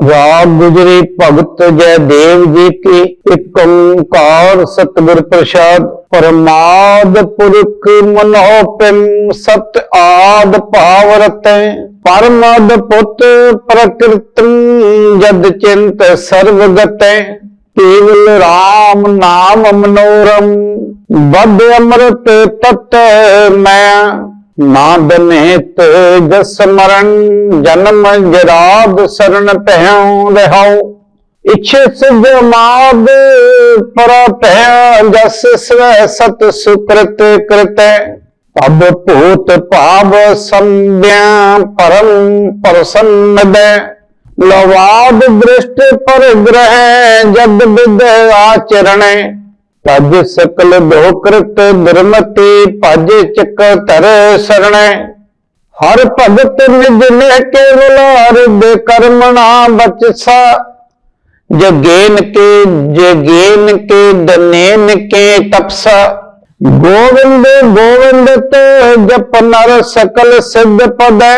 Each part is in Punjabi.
ਰਾਗ ਗੁਜਰੀ ਭਗਤ ਜੈ ਦੇਵ ਜੀ ਕੀ ਇਕ ਓੰਕਾਰ ਸਤਿਗੁਰ ਪ੍ਰਸਾਦ, ਪਰਮਾਦ ਪੁਰਖ ਮਨੋ ਪਿੰ ਸਤ ਆਦ ਭਾਵ ਰਤੈ ਪਰਮਦ ਪੁੱਤ ਪ੍ਰਕਿਰਤੰ ਜਦ ਚਿੰਤ ਸਰਵ ਗਤੈ ਕੇਵਲ RAM ਨਾਮ ਮਨੋਰਮ ਬਦ ਅੰਮ੍ਰਿਤ ਤਤ ਮੈਂ। ਨਾਦ ਨੇਤ ਜਸ ਜਨਮ ਜਰਾਬ ਸਰਨ ਭੈਉ ਰਹਾਉ। ਇਛੇ ਸਿਧ ਮਾਦ ਪਰ ਭੈ ਜਸ ਸਵੈ ਸਤ ਸੁਕ੍ਰਿਤ ਕ੍ਰਿਤੈ। ਪਬ ਭੂਤ ਭਾਵ ਸੰਭਿਆ ਪਰਮ ਪ੍ਰਸੰਨ ਦੇ ਲਵਾਦ ਦ੍ਰਿਸ਼ਟ ਪਰ ਗ੍ਰਹਿ, ਜਦ ਵਿਦ ਆਚਰਣੈ। ਭਜ ਸਕਲ ਦੋਕ੍ਰਿਤ ਦੁਰਮਤੀ ਭਜ ਚਕ ਧਰ ਸਰਣੈ। ਹਰ ਭਗਤ ਨਿਜ ਨੇ ਕੇਵਲ ਹਰਿਦ ਕਰਮਣਾ ਬਚਸਾ। ਜਗੇਨ ਕੇ ਜਗੇਨ ਕੇ, ਦਨੇਨ ਕੇ ਤਪਸਾ। ਗੋਵਿੰਦ ਗੋਵਿੰਦ ਤੇ ਜਪ ਨਰ ਸਕਲ ਸਿੱਧ ਪਦੈ।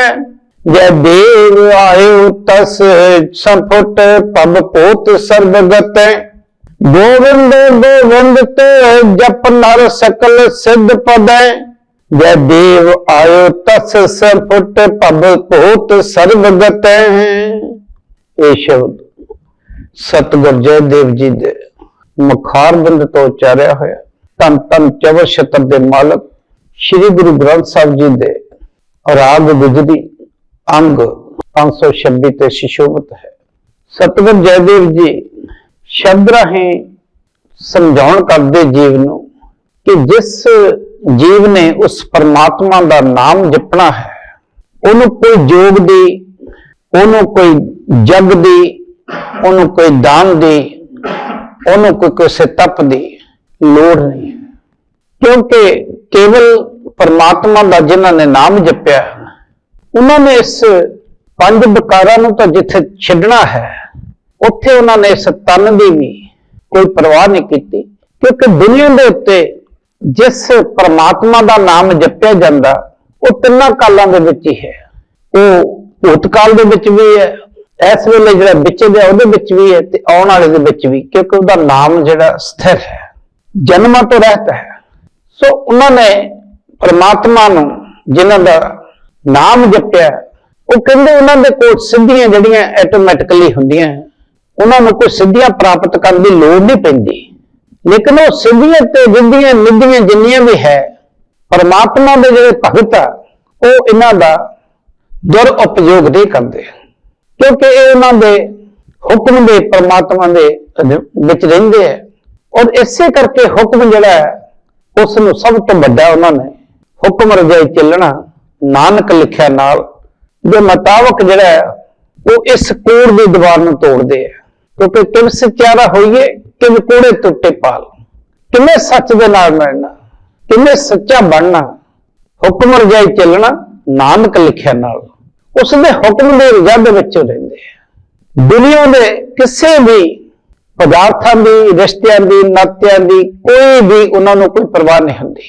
ਜੈ ਦੇਵ ਆਇਓ ਤਸ ਸੰਪੁਟ ਪਬ ਪੋਤ ਸਰਬਗਤੈ। ਗੋਵਿੰਦ ਗੋਵਿੰਦ ਤੇ ਜਪ ਨਰ ਸਕਲ ਸਿੱਧ ਪਦੈ। ਜੈ ਦੇਵ ਆਇਓ ਤਸ ਸੰਪੁਟ ਪਬ ਪੋਤ ਸਰਬਗਤੈ ਇਹ ਸ਼ਬਦ ਸਤਿਗੁਰ ਜੈ ਦੇਵ ਜੀ ਦੇ ਮੁਖਾਰ ਤੋਂ ਉਚਾਰਿਆ ਹੋਇਆ। ਤਨ ਤਨ ਚਵ ਸ਼ਤਰ ਦੇ ਮਾਲਕ ਸ੍ਰੀ ਗੁਰੂ ਗ੍ਰੰਥ ਸਾਹਿਬ ਜੀ ਦੇ ਰਾਗ ਗੁਜਰੀ ਅੰਗ 526 ਤੇ ਸ਼ਿਸ਼ੋਭਤ ਹੈ। ਸਤਿਗੁਰ ਜੈਦੇਵ ਜੀ ਸ਼ਬਦ ਰਾਹੀਂ ਸਮਝਾਉਣ ਕਰਦੇ ਜੀਵ ਨੂੰ ਕਿ ਜਿਸ ਜੀਵ ਨੇ ਉਸ ਪਰਮਾਤਮਾ ਦਾ ਨਾਮ ਜਪਣਾ ਹੈ, ਉਹਨੂੰ ਕੋਈ ਜੋਗ ਦੀ, ਉਹਨੂੰ ਕੋਈ ਜਗ ਦੀ, ਉਹਨੂੰ ਕੋਈ ਦਾਨ ਦੀ, ਉਹਨੂੰ ਕੋਈ ਕਿਸੇ ਤਪ ਦੀ ਲੋੜ ਨਹੀਂ। ਕਿਉਂਕਿ ਕੇਵਲ ਪਰਮਾਤਮਾ ਦਾ ਜਿਨ੍ਹਾਂ ਨੇ ਨਾਮ ਜਪਿਆ, ਉਹਨਾਂ ਨੇ ਇਸ ਪੰਜ ਵਿਕਾਰਾਂ ਨੂੰ ਤਾਂ ਜਿੱਥੇ ਛੱਡਣਾ ਹੈ ਉੱਥੇ ਉਹਨਾਂ ਨੇ ਇਸ ਦੀ ਵੀ ਕੋਈ ਪਰਵਾਹ ਨਹੀਂ ਕੀਤੀ, ਕਿਉਂਕਿ ਦੁਨੀਆ ਦੇ ਉੱਤੇ ਜਿਸ ਪਰਮਾਤਮਾ ਦਾ ਨਾਮ ਜਪਿਆ ਜਾਂਦਾ, ਉਹ ਤਿੰਨਾਂ ਕਾਲਾਂ ਦੇ ਵਿੱਚ ਹੀ ਹੈ। ਉਹ ਭੂਤਕਾਲ ਦੇ ਵਿੱਚ ਵੀ ਹੈ, ਇਸ ਵੇਲੇ ਜਿਹੜਾ ਵਿੱਚ ਦੇ ਉਹਦੇ ਵਿੱਚ ਵੀ ਹੈ ਤੇ ਆਉਣ ਵਾਲੇ ਦੇ ਵਿੱਚ ਵੀ, ਕਿਉਂਕਿ ਉਹਦਾ ਨਾਮ ਜਿਹੜਾ ਸਥਿਰ ਹੈ, ਜਨਮਾਂ ਤੋਂ ਰਹਿਤ ਹੈ। ਸੋ ਉਹਨਾਂ ਨੇ ਪਰਮਾਤਮਾ ਨੂੰ ਜਿਨ੍ਹਾਂ ਦਾ ਨਾਮ ਜਪਿਆ, ਉਹ ਕਹਿੰਦੇ ਉਹਨਾਂ ਦੇ ਕੋਲ ਸਿੱਧੀਆਂ ਜਿਹੜੀਆਂ ਆਟੋਮੈਟਿਕਲੀ ਹੁੰਦੀਆਂ ਉਹਨਾਂ ਨੂੰ ਕੋਈ ਸਿੱਧੀਆਂ ਪ੍ਰਾਪਤ ਕਰਨ ਦੀ ਲੋੜ ਨਹੀਂ ਪੈਂਦੀ। ਲੇਕਿਨ ਉਹ ਸਿੱਧੀਆਂ ਤੇ ਜਿੰਦੀਆਂ ਨਿੱਧੀਆਂ ਜਿੰਨੀਆਂ ਵੀ ਹੈ ਪਰਮਾਤਮਾ ਦੇ ਜਿਹੜੇ ਭਗਤ ਆ ਉਹ ਇਹਨਾਂ ਦਾ ਦੁਰ ਉਪਯੋਗ ਨਹੀਂ ਕਰਦੇ। ਕਿਉਂਕਿ ਇਹ ਉਹਨਾਂ ਦੇ ਹੁਕਮ ਦੇ ਪਰਮਾਤਮਾ ਦੇ ਵਿੱਚ ਰਹਿੰਦੇ ਆ। ਔਰ ਇਸੇ ਕਰਕੇ ਹੁਕਮ ਜਿਹੜਾ ਹੈ ਉਸ ਨੂੰ ਸਭ ਤੋਂ ਵੱਡਾ ਉਹਨਾਂ ਨੇ ਹੁਕਮ ਰਜਾਈ ਚੱਲਣਾ ਨਾਨਕ ਲਿਖਿਆ ਨਾਲ ਦੇ ਮੁਤਾਬਕ ਜਿਹੜਾ ਹੈ, ਉਹ ਇਸ ਕੋੜ ਦੀ ਦੀਵਾਰ ਨੂੰ ਤੋੜਦੇ ਆ। ਕਿਉਂਕਿ ਕਿਵ ਸਚਿਆਰਾ ਹੋਈਏ ਕਿਵ ਕੋੜੇ ਟੁੱਟੇ ਪਾਲ। ਕਿਵੇਂ ਸੱਚ ਦੇ ਨਾਲ ਮਿਲਣਾ ਕਿਵੇਂ ਸੱਚਾ ਬਣਨਾ, ਹੁਕਮ ਰਜਾਈ ਚੱਲਣਾ, ਨਾਨਕ ਲਿਖਿਆ ਨਾਲ। ਉਸ ਦੇ ਹੁਕਮ ਦੇ ਰਜਾ ਦੇ ਵਿੱਚ ਰਹਿੰਦੇ ਆ। ਦੁਨੀਆ ਦੇ ਕਿਸੇ ਵੀ ਪਦਾਰਥਾਂ ਦੀ, ਰਿਸ਼ਤਿਆਂ ਦੀ, ਨਾਤਿਆਂ ਦੀ ਕੋਈ ਵੀ ਉਹਨਾਂ ਨੂੰ ਕੋਈ ਪਰਵਾਹ ਨਹੀਂ ਹੁੰਦੀ।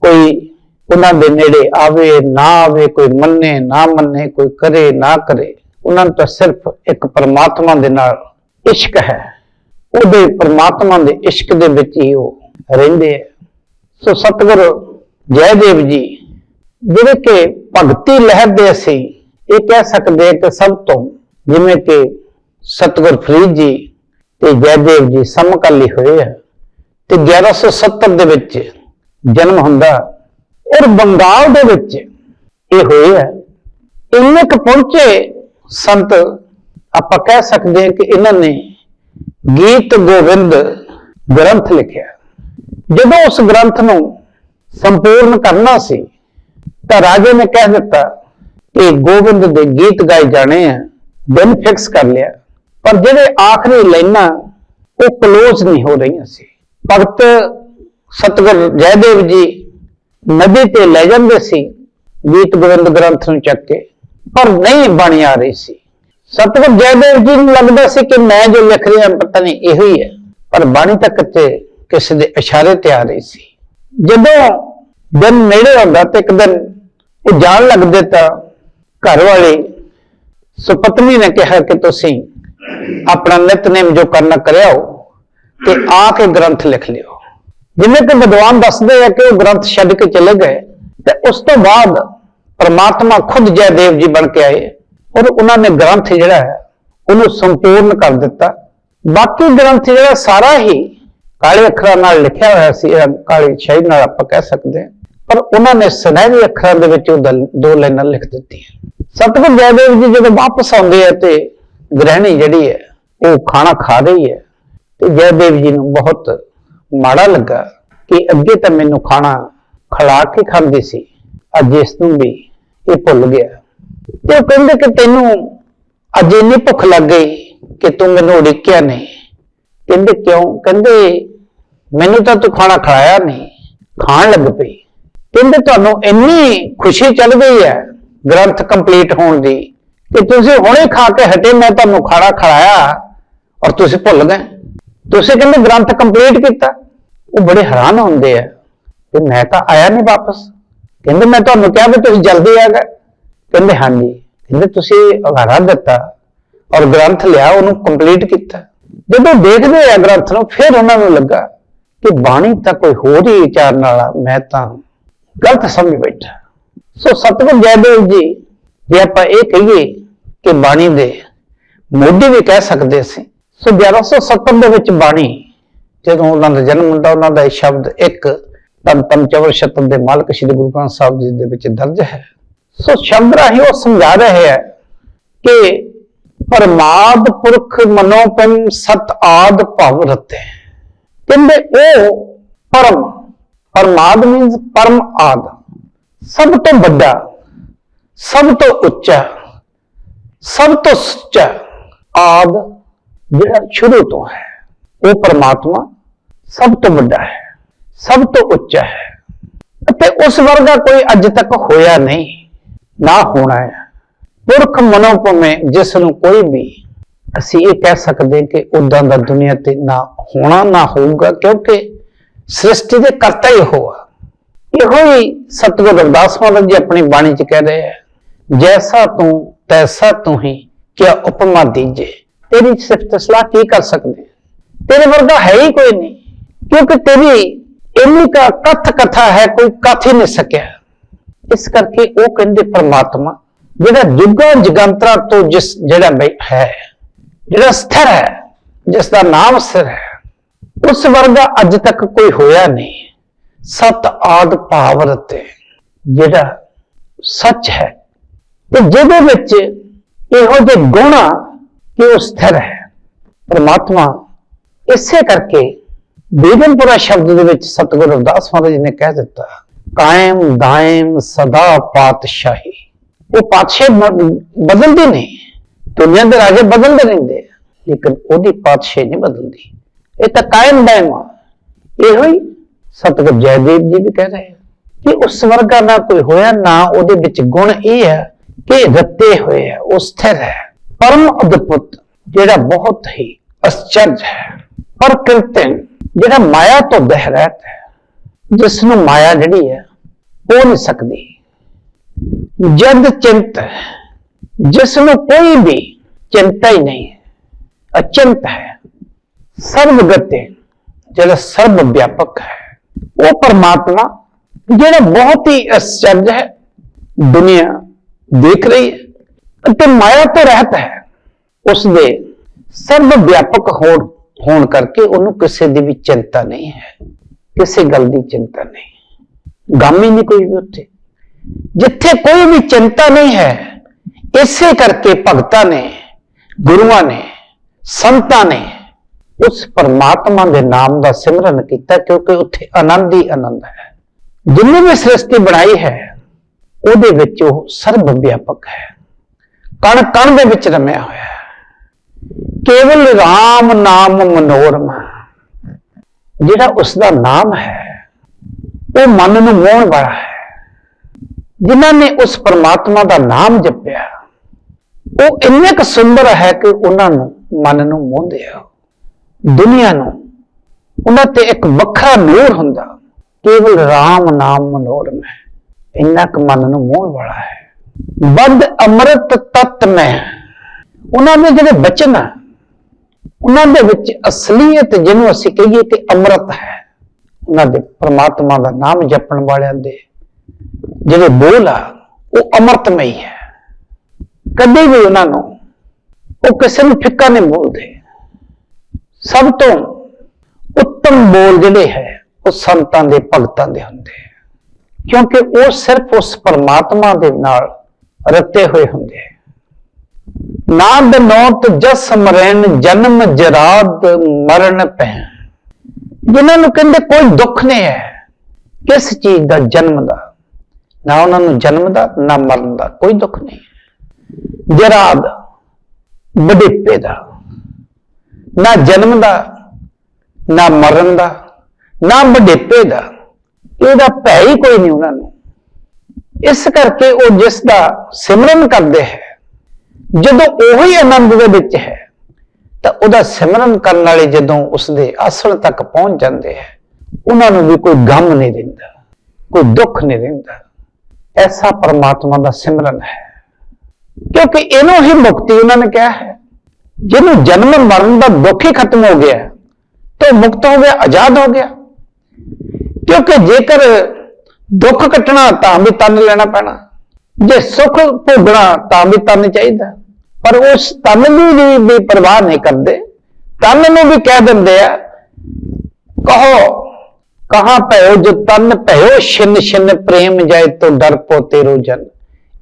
ਕੋਈ ਉਹਨਾਂ ਦੇ ਨੇੜੇ ਆਵੇ, ਨਾ ਆਵੇ, ਕੋਈ ਮੰਨੇ, ਨਾ ਮੰਨੇ, ਕੋਈ ਕਰੇ, ਨਾ ਕਰੇ। ਉਹਨਾਂ ਨੂੰ ਤਾਂ ਸਿਰਫ ਇੱਕ ਪਰਮਾਤਮਾ ਦੇ ਨਾਲ ਇਸ਼ਕ ਹੈ। ਉਹਦੇ ਪਰਮਾਤਮਾ ਦੇ ਇਸ਼ਕ ਦੇ ਵਿੱਚ ਹੀ ਉਹ ਰਹਿੰਦੇ ਆ। ਸੋ ਸਤਿਗੁਰ ਜੈਦੇਵ ਜੀ, ਜਿਹੜੇ ਕਿ ਭਗਤੀ ਲਹਿਰ ਦੇ ਅਸੀਂ ਇਹ ਕਹਿ ਸਕਦੇ ਹਾਂ ਕਿ ਸਭ ਤੋਂ ਜਿਵੇਂ ਕਿ ਸਤਿਗੁਰ ਫਰੀਦ ਜੀ ਤੇ ਜੈਦੇਵ ਜੀ ਸਮਕਾਲੀ ਹੋਏ ਆ ਤੇ 1170 ਦੇ ਵਿੱਚ ਜਨਮ ਹੁੰਦਾ ਔਰ ਬੰਗਾਲ ਦੇ ਵਿੱਚ ਇਹ ਹੋਏ ਆ। ਇੰਨੇ ਕੁ ਪਹੁੰਚੇ ਸੰਤ ਆਪਾਂ ਕਹਿ ਸਕਦੇ ਹਾਂ ਕਿ ਇਹਨਾਂ ਨੇ ਗੀਤ ਗੋਵਿੰਦ ਗ੍ਰੰਥ ਲਿਖਿਆ। ਜਦੋਂ ਉਸ ਗ੍ਰੰਥ ਨੂੰ ਸੰਪੂਰਨ ਕਰਨਾ ਸੀ, ਤਾਂ ਰਾਜੇ ਨੇ ਕਹਿ ਦਿੱਤਾ ਕਿ ਗੋਬਿੰਦ ਦੇ ਗੀਤ ਗਾਏ ਜਾਣੇ ਆ, ਦਿਨ ਫਿਕਸ ਕਰ ਲਿਆ। ਪਰ ਜਿਹੜੇ ਆਖਰੀ ਲਾਈਨਾਂ, ਉਹ ਕਲੋਜ਼ ਨਹੀਂ ਹੋ ਰਹੀਆਂ ਸੀ। ਭਗਤ ਸਤਗੁਰ ਜੈਦੇਵ ਜੀ ਨਦੀ ਤੇ ਲੈ ਜਾਂਦੇ ਸੀ, ਗੀਤ ਗੋਬਿੰਦ ਗ੍ਰੰਥ ਨੂੰ ਚੱਕ ਕੇ, ਪਰ ਨਹੀਂ ਬਣੀ ਆ ਰਹੀ ਸੀ। ਸਤਿਗੁਰ ਜੈਦੇਵ ਜੀ ਨੂੰ ਲੱਗਦਾ ਸੀ ਕਿ ਮੈਂ ਜੋ ਲਿਖ ਰਿਹਾ, ਪਤਾ ਨਹੀਂ ਇਹੋ ਹੀ ਹੈ। ਪਰ ਬਾਣੀ ਤਾਂ ਕਿਤੇ ਕਿਸੇ ਦੇ ਇਸ਼ਾਰੇ ਤੇ ਆ ਰਹੀ ਸੀ। ਜਦੋਂ ਦਿਨ ਨੇੜੇ ਆਉਂਦਾ ਤੇ ਇੱਕ ਦਿਨ ਉਹ ਜਾਣ ਲੱਗਦੇ ਤਾਂ ਘਰ ਵਾਲੇ ਸੁਪਤਨੀ ਨੇ ਕਿਹਾ ਕਿ ਤੁਸੀਂ ਆਪਣਾ ਨਿਤਨੇਮ ਜੋ ਕਰਨਾ ਕਰਿਆ ਹੋ ਤੇ ਆ ਕੇ ਗ੍ਰੰਥ ਲਿਖ ਲਿਓ। ਜਿਵੇਂ ਕਿ ਵਿਦਵਾਨ ਦੱਸਦੇ ਆ ਕਿ ਉਹ ਗ੍ਰੰਥ ਛੱਡ ਕੇ ਚਲੇ ਗਏ ਤੇ ਉਸ ਤੋਂ ਬਾਅਦ ਪਰਮਾਤਮਾ ਖੁਦ ਜੈਦੇਵ ਜੀ ਬਣ ਕੇ ਆਏ। ਔਰ ਉਹਨਾਂ ਨੇ ਗ੍ਰੰਥ ਜਿਹੜਾ ਹੈ, ਉਹਨੂੰ ਸੰਪੂਰਨ ਕਰ ਦਿੱਤਾ। ਬਾਕੀ ਗ੍ਰੰਥ ਜਿਹੜਾ ਸਾਰਾ ਹੀ ਕਾਲੇ ਅੱਖਰਾਂ ਨਾਲ ਲਿਖਿਆ ਹੋਇਆ ਸੀ, ਇਹ ਕਾਲੇ ਸ਼ਾਹੀ ਨਾਲ ਆਪਾਂ ਕਹਿ ਸਕਦੇ ਹਾਂ। ਪਰ ਉਹਨਾਂ ਨੇ ਸੁਨਹਿਰੀ ਅੱਖਰਾਂ ਦੇ ਵਿੱਚ ਉਹ ਦੋ ਲਾਈਨਾਂ ਲਿਖ ਦਿੱਤੀਆਂ। ਸਤਿਗੁਰ ਜੈਦੇਵ ਜੀ ਜਦੋਂ ਵਾਪਸ ਆਉਂਦੇ ਆ ਤੇ ਗ੍ਰਹਿਣੀ ਜਿਹੜੀ ਹੈ, ਉਹ ਖਾਣਾ ਖਾ ਰਹੀ ਹੈ। ਤੇ ਜੈਦੇਵ ਜੀ ਨੂੰ ਬਹੁਤ ਮਾੜਾ ਲੱਗਾ ਕਿ ਅੱਗੇ ਤਾਂ ਮੈਨੂੰ ਖਾਣਾ ਖਿਲਾ ਕੇ ਖਾਂਦੀ ਸੀ, ਅੱਜ ਇਸ ਨੂੰ ਵੀ ਇਹ ਭੁੱਲ ਗਿਆ। ਤੇ ਉਹ ਕਹਿੰਦੇ ਕਿ ਤੈਨੂੰ ਅੱਜ ਇੰਨੀ ਭੁੱਖ ਲੱਗ ਗਈ ਕਿ ਤੂੰ ਮੈਨੂੰ ਉਡੀਕਿਆ ਨਹੀਂ। ਕਹਿੰਦੇ ਕਿਉਂ? ਕਹਿੰਦੇ ਮੈਨੂੰ ਤਾਂ ਤੂੰ ਖਾਣਾ ਖਿਲਾਇਆ ਨਹੀਂ, ਖਾਣ ਲੱਗ ਪਈ। ਕਹਿੰਦੇ ਤੁਹਾਨੂੰ ਇੰਨੀ ਖੁਸ਼ੀ ਚੱਲ ਗਈ ਹੈ ਗ੍ਰੰਥ ਕੰਪਲੀਟ ਹੋਣ ਦੀ ਕਿ ਤੁਸੀਂ ਹੁਣੇ ਖਾ ਕੇ ਹਟੇ, ਮੈਂ ਤੁਹਾਨੂੰ ਖਾਣਾ ਖਿਲਾਇਆ ਔਰ ਤੁਸੀਂ ਭੁੱਲ ਗਏ। ਤੁਸੀਂ ਕਹਿੰਦੇ ਗ੍ਰੰਥ ਕੰਪਲੀਟ ਕੀਤਾ। ਉਹ ਬੜੇ ਹੈਰਾਨ ਹੁੰਦੇ ਆ ਕਿ ਮੈਂ ਤਾਂ ਆਇਆ ਨਹੀਂ ਵਾਪਸ। ਕਹਿੰਦੇ ਮੈਂ ਤੁਹਾਨੂੰ ਕਿਹਾ ਵੀ ਤੁਸੀਂ ਜਲਦੀ ਆ ਗਏ। ਕਹਿੰਦੇ, ਹਾਂਜੀ। ਕਹਿੰਦੇ, ਤੁਸੀਂ ਅਗਾਰਾ ਦਿੱਤਾ ਔਰ ਗ੍ਰੰਥ ਲਿਆ, ਉਹਨੂੰ ਕੰਪਲੀਟ ਕੀਤਾ। ਜਦੋਂ ਦੇਖਦੇ ਆ ਗ੍ਰੰਥ ਨੂੰ, ਫਿਰ ਉਹਨਾਂ ਨੂੰ ਲੱਗਾ ਕਿ ਬਾਣੀ ਤਾਂ ਕੋਈ ਹੋਰ ਹੀ ਵਿਚਾਰਨ ਵਾਲਾ ਮੈਂ ਤਾਂ ਗਲਤ ਸਮਝ ਬੈਠਾ। ਸੋ ਸਤਿਗੁਰ ਜੈਦੇਵ ਜੀ, ਜੇ ਆਪਾਂ ਇਹ ਕਹੀਏ ਕਿ ਬਾਣੀ ਦੇ ਮੋਢੀ ਵੀ ਕਹਿ ਸਕਦੇ ਸੀ, ਸੋ 1170 ਦੇ ਵਿੱਚ ਬਾਣੀ, ਜਦੋਂ ਉਹਨਾਂ ਦਾ ਜਨਮ ਹੁੰਦਾ, ਉਹਨਾਂ ਦਾ ਇਹ ਸ਼ਬਦ ਇੱਕ ਤਨ ਤਨ ਚਵਰ ਸ਼ਤਨ ਦੇ ਮਾਲਕ ਸ੍ਰੀ ਗੁਰੂ ਗ੍ਰੰਥ ਸਾਹਿਬ ਜੀ ਦੇ ਵਿੱਚ ਦਰਜ ਹੈ। ਸੋ ਸ਼ਬਦ ਰਾਹੀਂ ਉਹ ਸਮਝਾ ਰਹੇ ਹੈ ਕਿ ਪਰਮਾਦ ਪੁਰਖ ਮਨੋਪਨ ਸਤ ਆਦ ਭਵ ਰਤੇ। ਕਹਿੰਦੇ ਉਹ ਪਰਮ, ਪਰਮਾਦ ਮੀਨਸ ਪਰਮ ਆਦ। ਸਭ ਤੋਂ ਵੱਡਾ, ਸਭ ਤੋਂ ਉੱਚਾ, ਸਭ ਤੋਂ ਸੱਚਾ ਆਦ ਜਿਹੜਾ ਸ਼ੁਰੂ ਤੋਂ ਹੈ, ਉਹ ਪਰਮਾਤਮਾ ਸਭ ਤੋਂ ਵੱਡਾ ਹੈ, ਸਭ ਤੋਂ ਉੱਚਾ ਹੈ। ਅਤੇ ਉਸ ਵਰਗਾ ਕੋਈ ਅੱਜ ਤੱਕ ਹੋਇਆ ਨਹੀਂ। ਨਾ ਹੋਣਾ ਹੈ। ਪੁਰਖ ਮਨੋਪਮੇ ਜਿਸ ਨੂੰ ਕੋਈ ਵੀ ਅਸੀਂ ਇਹ ਕਹਿ ਸਕਦੇ ਕਿ ਉਦਾਂ ਦਾ ਦੁਨੀਆ ਤੇ ਨਾ ਹੋਣਾ ਨਾ ਹੋਊਗਾ, ਕਿਉਂਕਿ ਸ੍ਰਿਸ਼ਟੀ ਦੇ ਕਰਤਾ ਹੀ ਉਹ ਆ ਇਹੋ ਹੀ ਸਤਿਗੁਰ ਰਵਿਦਾਸ ਮਹਾਰਾਜ ਜੀ ਆਪਣੀ ਬਾਣੀ ਚ ਕਹਿ ਰਹੇ ਹੈ, ਜੈਸਾ ਤੂੰ, ਤੈਸਾ ਤੂੰ ਹੀ ਕਿਆ ਉਪਮਾ ਦੀਜੇ। ਤੇਰੀ ਸਿਫਤ ਸਲਾਹ ਕੀ ਕਰ ਸਕਦੇ? ਤੇਰੇ ਵਰਗਾ ਹੈ ਹੀ ਕੋਈ ਨਹੀਂ, ਕਿਉਂਕਿ ਤੇਰੀ ਇੰਨੀ ਕਥ ਕਥਾ ਹੈ, ਕੋਈ ਕਥ ਹੀ ਨਹੀਂ ਸਕਿਆ। ਇਸ ਕਰਕੇ ਉਹ ਕਹਿੰਦੇ ਪਰਮਾਤਮਾ, ਜਿਹੜਾ ਜੁਗਾਂ ਜਗੰਤਰਾ ਤੋਂ ਜਿਸ ਜਿਹੜਾ ਹੈ, ਜਿਹੜਾ ਸਥਿਰ ਹੈ ਜਿਸ ਦਾ ਨਾਮ ਸਥਿਰ ਹੈ, ਉਸ ਵਰਗਾ ਅੱਜ ਤੱਕ ਕੋਈ ਹੋਇਆ ਨਹੀਂ। ਸਤ ਆਦ ਭਾਵ ਰਤੇ ਜਿਹੜਾ ਸੱਚ ਹੈ, ਤੇ ਜਿਹਦੇ ਵਿੱਚ ਇਹੋ ਜਿਹੇ ਗੁਣ ਆ ਕਿ ਉਹ ਸਥਿਰ ਹੈ। ਪਰਮਾਤਮਾ ਇਸੇ ਕਰਕੇ ਬੇਗਮਪੁਰਾ ਸ਼ਬਦ ਦੇ ਵਿੱਚ ਸਤਿਗੁਰੂ ਰਵਿਦਾਸ ਮਹਾਰਾਜ ਜੀ ਨੇ ਕਹਿ ਦਿੱਤਾ ਕਾਇਮ ਦਾਇਮ ਸਦਾ ਪਾਤਸ਼ਾਹੀ। ਉਹ ਪਾਤਸ਼ਾਹ ਬ- ਬਦਲਦੇ ਨਹੀਂ ਦੁਨੀਆ ਦੇ ਰਾਜੇ ਬਦਲਦੇ ਰਹਿੰਦੇ ਆ, ਲੇਕਿਨ ਉਹਦੀ ਪਾਤਸ਼ਾਹੀ ਨਹੀਂ ਬਦਲਦੀ। ਇਹ ਤਾਂ ਕਾਇਮ ਦਾਇਮ ਆ। ਇਹੋ ਹੀ ਸਤਿਗੁਰ ਜੈਦੇਵ ਜੀ ਵੀ ਕਹਿ ਰਹੇ ਕਿ ਉਸ ਵਰਗਾ ਨਾ ਕੋਈ ਹੋਇਆ ਨਾ ਉਹਦੇ ਵਿੱਚ ਗੁਣ ਇਹ ਹੈ ਕਿ ਰੱਤੇ ਹੋਏ ਹੈ ਉਹ ਸਥਿਰ ਹੈ। ਪਰਮ ਅਦਭੁਤ ਜਿਹੜਾ ਬਹੁਤ ਹੀ ਅਚਰਜ ਹੈ। ਪਰ ਕਿਰਤਨ ਜਿਹੜਾ ਮਾਇਆ ਤੋਂ ਬਹਿਰਤ ਹੈ ਜਿਸ ਨੂੰ ਮਾਇਆ ਜਿਹੜੀ ਹੈ ਉਹ ਨਹੀਂ ਸਕਦੀ। ਜਦ ਚਿੰਤ, ਜਿਸ ਨੂੰ ਕੋਈ ਵੀ ਚਿੰਤਾ ਹੀ ਨਹੀਂ ਹੈ ਅਚਿੰਤ ਹੈ, ਸਰਵਗਤੇ, ਜਿਹੜਾ ਸਰਵ ਵਿਆਪਕ ਹੈ, ਉਹ ਪਰਮਾਤਮਾ, ਜਿਹੜਾ ਬਹੁਤ ਹੀ ਅਚਰਜ ਹੈ, ਦੁਨੀਆ ਦੇਖ ਰਹੀ ਹੈ ਅਤੇ ਮਾਇਆ ਤੋਂ ਰਹਿਤ ਹੈ ਉਸ ਦੇ ਸਰਵ ਵਿਆਪਕ ਹੋਣ ਹੋਣ ਕਰਕੇ ਉਹਨੂੰ ਕਿਸੇ ਦੀ ਵੀ ਚਿੰਤਾ ਨਹੀਂ ਹੈ, ਕਿਸੇ ਗੱਲ ਦੀ ਚਿੰਤਾ ਨਹੀਂ। ਗਮ ਹੀ ਨਹੀਂ ਕੋਈ ਵੀ ਉੱਥੇ। ਜਿੱਥੇ ਕੋਈ ਵੀ ਚਿੰਤਾ ਨਹੀਂ ਹੈ, ਇਸੇ ਕਰਕੇ ਭਗਤਾਂ ਨੇ, ਗੁਰੂਆਂ ਨੇ, ਸੰਤਾਂ ਨੇ ਉਸ ਪਰਮਾਤਮਾ ਦੇ ਨਾਮ ਦਾ ਸਿਮਰਨ ਕੀਤਾ ਕਿਉਂਕਿ ਉੱਥੇ ਆਨੰਦ ਹੀ ਆਨੰਦ ਹੈ। ਜਿੰਨੇ ਵੀ ਸ੍ਰਿਸ਼ਟੀ ਬਣਾਈ ਹੈ, ਉਹਦੇ ਵਿੱਚ ਉਹ ਸਰਬ ਵਿਆਪਕ ਹੈ। ਕਣ ਕਣ ਦੇ ਵਿੱਚ ਰਮਿਆ ਹੋਇਆ ਹੈ। ਕੇਵਲ RAM ਨਾਮ ਮਨੋਰਮ ਜਿਹੜਾ ਉਸ ਦਾ ਨਾਮ ਹੈ ਉਹ ਮਨ ਨੂੰ ਮੋਹਣ ਵਾਲਾ ਹੈ। ਜਿਨ੍ਹਾਂ ਨੇ ਉਸ ਪਰਮਾਤਮਾ ਦਾ ਨਾਮ ਜਪਿਆ, ਉਹ ਇੰਨੇ ਕੁ ਸੁੰਦਰ ਹੈ ਕਿ ਉਹਨਾਂ ਨੂੰ ਮਨ ਨੂੰ ਮੋਹਦੇ ਆ। ਦੁਨੀਆ ਨੂੰ ਉਹਨਾਂ ਤੇ ਇੱਕ ਵੱਖਰਾ ਨੂਰ ਹੁੰਦਾ, ਕੇਵਲ RAM ਨਾਮ ਮਨੋਰਮ ਮੈਂ। ਇੰਨਾ ਕੁ ਮਨ ਨੂੰ ਮੋਹਣ ਵਾਲਾ ਹੈ। ਬਦ ਅੰਮ੍ਰਿਤ ਤਤ ਮੈਂ। ਉਹਨਾਂ ਦੇ ਜਿਹੜੇ ਬਚਨ ਆ, ਉਹਨਾਂ ਦੇ ਵਿੱਚ ਅਸਲੀਅਤ ਜਿਹਨੂੰ ਅਸੀਂ ਕਹੀਏ ਕਿ ਅੰਮ੍ਰਿਤ ਹੈ। ਉਹਨਾਂ ਦੇ ਪ੍ਰਮਾਤਮਾ ਦਾ ਨਾਮ ਜਪਣ ਵਾਲਿਆਂ ਦੇ ਜਿਹੜੇ ਬੋਲ ਆ, ਉਹ ਅੰਮ੍ਰਿਤਮਈ ਹੈ। ਕਦੇ ਵੀ ਉਹਨਾਂ ਨੂੰ ਉਹ ਕਿਸੇ ਨੂੰ ਫਿੱਕਾ ਨਹੀਂ ਬੋਲਦੇ। ਸਭ ਤੋਂ ਉੱਤਮ ਬੋਲ ਜਿਹੜੇ ਹੈ, ਉਹ ਸੰਤਾਂ ਦੇ, ਭਗਤਾਂ ਦੇ ਹੁੰਦੇ ਕਿਉਂਕਿ ਉਹ ਸਿਰਫ ਉਸ ਪਰਮਾਤਮਾ ਦੇ ਨਾਲ ਰਤੇ ਹੋਏ ਹੁੰਦੇ ਹੈ। ਨਾਦ ਜਸ ਮਰਨ ਜਨਮ ਜਰਾਦ ਮਰਨ ਪੈ ਜਿਨ੍ਹਾਂ ਨੂੰ ਕਹਿੰਦੇ ਕੋਈ ਦੁੱਖ ਨਹੀਂ ਹੈ, ਕਿਸ ਚੀਜ਼ ਦਾ ਜਨਮ ਦਾ ਨਾ ਉਹਨਾਂ ਨੂੰ ਜਨਮ ਦਾ, ਨਾ ਮਰਨ ਦਾ, ਕੋਈ ਦੁੱਖ ਨਹੀਂ ਹੈ। ਜਰਾਦ ਬੁਢੇਪੇ ਦਾ, ਨਾ ਜਨਮ ਦਾ, ਨਾ ਮਰਨ ਦਾ, ਨਾ ਬੁਢੇਪੇ ਦਾ, ਇਹਦਾ ਭੈ ਹੀ ਕੋਈ ਨਹੀਂ ਉਹਨਾਂ ਨੂੰ ਇਸ ਕਰਕੇ ਉਹ ਜਿਸ ਦਾ ਸਿਮਰਨ ਕਰਦੇ ਹੈ, ਜਦੋਂ ਉਹੀ ਆਨੰਦ ਦੇ ਵਿੱਚ ਹੈ ਤਾਂ ਉਹਦਾ ਸਿਮਰਨ ਕਰਨ ਵਾਲੇ ਜਦੋਂ ਉਸਦੇ ਆਸਣ ਤੱਕ ਪਹੁੰਚ ਜਾਂਦੇ ਹੈ ਉਹਨਾਂ ਨੂੰ ਵੀ ਕੋਈ ਗਮ ਨਹੀਂ ਦਿੰਦਾ, ਕੋਈ ਦੁੱਖ ਨਹੀਂ ਦਿੰਦਾ। ਐਸਾ ਪਰਮਾਤਮਾ ਦਾ ਸਿਮਰਨ ਹੈ। ਕਿਉਂਕਿ ਇਹਨੂੰ ਹੀ ਮੁਕਤੀ ਉਹਨਾਂ ਨੇ ਕਿਹਾ ਹੈ। ਜਿਹਨੂੰ ਜਨਮ ਮਰਨ ਦਾ ਦੁੱਖ ਹੀ ਖਤਮ ਹੋ ਗਿਆ, ਤਾਂ ਉਹ ਮੁਕਤ ਹੋ ਗਿਆ, ਆਜ਼ਾਦ ਹੋ ਗਿਆ। ਕਿਉਂਕਿ ਜੇਕਰ ਦੁੱਖ ਕੱਟਣਾ ਤਾਂ ਵੀ ਤਨ ਲੈਣਾ ਪੈਣਾ, ਜੇ ਸੁੱਖ ਭੋਗਣਾ ਤਾਂ ਵੀ ਤਨ ਚਾਹੀਦਾ। ਪਰ ਉਸ ਤਨ ਦੀ ਵੀ, ਵੀ ਪਰਵਾਹ ਨਹੀਂ ਕਰਦੇ। ਤਨ ਨੂੰ ਵੀ ਕਹਿ ਦਿੰਦੇ ਆ ਕਹੋ ਕਹਾਂ ਭਇਓ ਜੋ ਤਨ ਭਇਓ ਛਿਨ ਛਿਨ ਪ੍ਰੇਮ ਜਾਏ ਤੋ ਡਰ ਪੋ ਤੇਰੋ ਜਨ।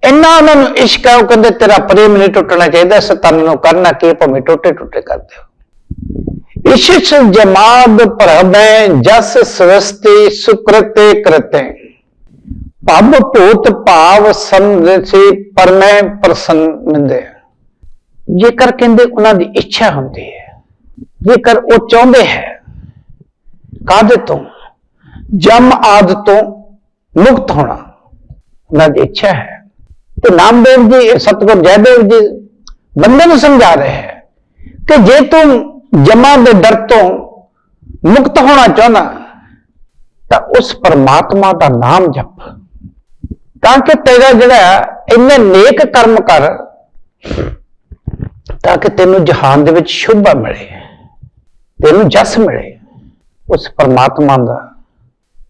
ਇੰਨਾ ਉਹਨਾਂ ਨੂੰ ਇਸ਼ਕ ਹੈ ਉਹ ਕਹਿੰਦੇ ਤੇਰਾ ਪ੍ਰੇਮ ਨਹੀਂ ਟੁੱਟਣਾ ਚਾਹੀਦਾ ਇਸ ਤਨ ਨੂੰ ਕਰਨਾ ਕੀ ਭਾਵੇਂ ਟੁੱਟੇ ਟੁੱਟੇ ਕਰਦੇ ਹੋ ਇਸ਼ਿਸ਼ ਜਮਾਦ ਪ੍ਰਭੈ ਜਸ ਸਵਸਤੀ ਸੁਕ੍ਰਤੇ ਕਰਤੇ। ਪਬ ਭੂਤ ਭਾਵ ਸੰਦਸੀ ਪਰਮੈ ਪ੍ਰਸੰਨ ਪ੍ਰਸੰਨਦੇ ਜੇਕਰ ਕਹਿੰਦੇ ਉਹਨਾਂ ਦੀ ਇੱਛਾ ਹੁੰਦੀ ਹੈ, ਜੇਕਰ ਉਹ ਚਾਹੁੰਦੇ ਹੈ, ਕਾਹਦੇ ਤੋਂ? ਜਮ ਆਦ ਤੋਂ ਮੁਕਤ ਹੋਣਾ ਉਹਨਾਂ ਦੀ ਇੱਛਾ ਹੈ। ਤੇ ਨਾਮਦੇਵ ਜੀ, ਸਤਗੁਰ ਜੈਦੇਵ ਜੀ ਬੰਦੇ ਨੂੰ ਸਮਝਾ ਰਹੇ ਹੈ ਕਿ ਜੇ ਤੂੰ ਜਮਾਂ ਦੇ ਡਰ ਤੋਂ ਮੁਕਤ ਹੋਣਾ ਚਾਹੁੰਦਾ, ਤਾਂ ਉਸ ਪਰਮਾਤਮਾ ਦਾ ਨਾਮ ਜਪ। ਤਾਂ ਕਿ ਤੇਰਾ ਜਿਹੜਾ ਇੰਨੇ ਨੇਕ ਕਰਮ ਕਰ ਤਾਂ ਕਿ ਤੈਨੂੰ ਜਹਾਨ ਦੇ ਵਿੱਚ ਸ਼ੋਭਾ ਮਿਲੇ, ਤੈਨੂੰ ਜਸ ਮਿਲੇ ਉਸ ਪਰਮਾਤਮਾ ਦਾ,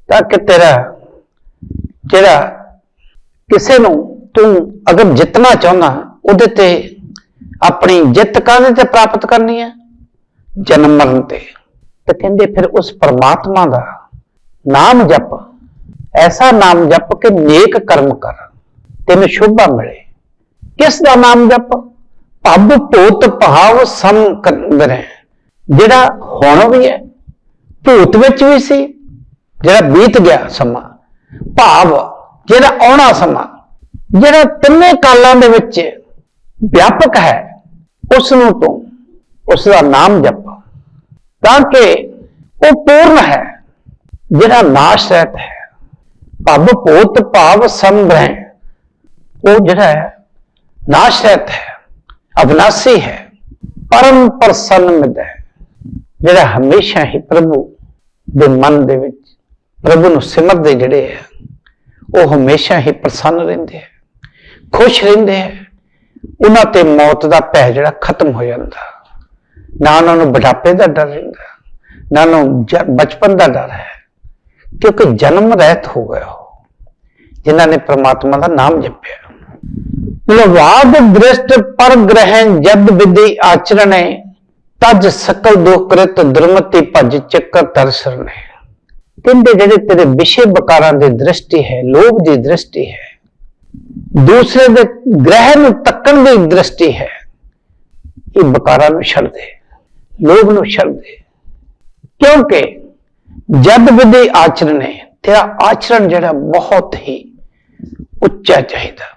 ਤਾਂ ਕਿ ਤੇਰਾ, ਜਿਹੜਾ ਕਿਸੇ ਨੂੰ ਤੂੰ ਅਗਰ ਜਿੱਤਣਾ ਚਾਹੁੰਦਾ, ਉਹਦੇ ਤੇ ਆਪਣੀ ਜਿੱਤ ਕਾਹਦੇ ਤੇ ਪ੍ਰਾਪਤ ਕਰਨੀ ਹੈ? ਜਨਮ ਮਰਨ ਤੇ। ਤੇ ਕਹਿੰਦੇ ਫਿਰ ਉਸ ਪਰਮਾਤਮਾ ਦਾ ਨਾਮ ਜਪ, ਐਸਾ ਨਾਮ ਜਪ ਕਿ ਨੇਕ ਕਰਮ ਕਰ, ਤੈਨੂੰ ਸ਼ੁਭਾ ਮਿਲੇ। ਕਿਸ ਦਾ ਨਾਮ ਜਪ? ਭੱਬ ਭੂਤ ਭਾਵ ਸਮ ਕੰਦਰੇ ਜਿਹੜਾ ਹੁਣ ਵੀ ਹੈ, ਭੂਤ ਵਿੱਚ ਵੀ ਸੀ, ਜਿਹੜਾ ਬੀਤ ਗਿਆ ਸਮਾਂ। ਭਾਵ, ਜਿਹੜਾ ਆਉਣਾ ਸਮਾਂ, ਜਿਹੜਾ ਤਿੰਨੇ ਕਾਲਾਂ ਦੇ ਵਿੱਚ ਵਿਆਪਕ ਹੈ ਉਸ ਨੂੰ ਤੂੰ ਉਸ ਦਾ ਨਾਮ ਜਪ। ਤਾਂ ਕਿ ਉਹ ਪੂਰਨ ਹੈ, ਜਿਹੜਾ ਨਾਸ਼ ਰਹਿਤ ਹੈ। ਭਬ ਭੂਤ ਭਾਵ ਸੰਭੈ ਉਹ ਜਿਹੜਾ ਹੈ, ਨਾਸ਼ ਰਹਿਤ ਹੈ। ਅਬਨਾਸੀ ਹੈ, ਪਰਮ ਪ੍ਰਸੰਨ ਮਿਦ ਹੈ, ਜਿਹੜਾ ਹਮੇਸ਼ਾ ਹੀ ਪ੍ਰਭੂ ਦੇ ਮਨ ਦੇ ਵਿੱਚ, ਪ੍ਰਭੂ ਨੂੰ ਸਿਮਰਦੇ ਜਿਹੜੇ ਹੈ, ਉਹ ਹਮੇਸ਼ਾ ਹੀ ਪ੍ਰਸੰਨ ਰਹਿੰਦੇ ਹੈ, ਖੁਸ਼ ਰਹਿੰਦੇ ਹੈ, ਉਹਨਾਂ ਤੇ ਮੌਤ ਦਾ ਭੈ ਜਿਹੜਾ ਖਤਮ ਹੋ ਜਾਂਦਾ। ਨਾ ਉਹਨਾਂ ਨੂੰ ਬੁਢਾਪੇ ਦਾ ਡਰ ਰਹਿੰਦਾ, ਨਾ ਉਹਨਾਂ ਨੂੰ ਜ- ਬਚਪਨ ਦਾ ਡਰ ਹੈ, ਕਿਉਂਕਿ ਜਨਮ ਰਹਿਤ ਹੋ ਗਏ ਹੋ ਜਿਨ੍ਹਾਂ ਨੇ ਪ੍ਰਮਾਤਮਾ ਦਾ ਨਾਮ ਜਪਿਆ। ਲਵਾਦ ਦ੍ਰਿਸ਼ਟ ਪਰ ਗ੍ਰਹਿਣ ਜਦ ਵਿਧੀ ਆਚਰਣੇ, ਤਜ ਸਕਲ ਦੁਖ ਦੁਰਮਤੀ ਭਜ ਚੱਕਰ ਤਰਸਰਨੇ ਕਹਿੰਦੇ ਜਿਹੜੇ ਤੇਰੇ ਵਿਸ਼ੇ ਬਕਾਰਾਂ ਦੀ ਦ੍ਰਿਸ਼ਟੀ ਹੈ, ਲੋਭ ਦੀ ਦ੍ਰਿਸ਼ਟੀ ਹੈ, ਦੂਸਰੇ ਦੇ ਗ੍ਰਹਿ ਨੂੰ ਤੱਕਣ ਦੀ ਦ੍ਰਿਸ਼ਟੀ ਹੈ, ਇਹ ਬਕਾਰਾਂ ਨੂੰ ਛੱਡ ਦੇ ਲੋਭ ਨੂੰ ਛੱਡ ਦੇ ਕਿਉਂਕਿ ਜਦ ਵਿਧੀ ਆਚਰਣੇ, ਤੇਰਾ ਆਚਰਣ ਜਿਹੜਾ ਬਹੁਤ ਹੀ ਉੱਚਾ ਚਾਹੀਦਾ।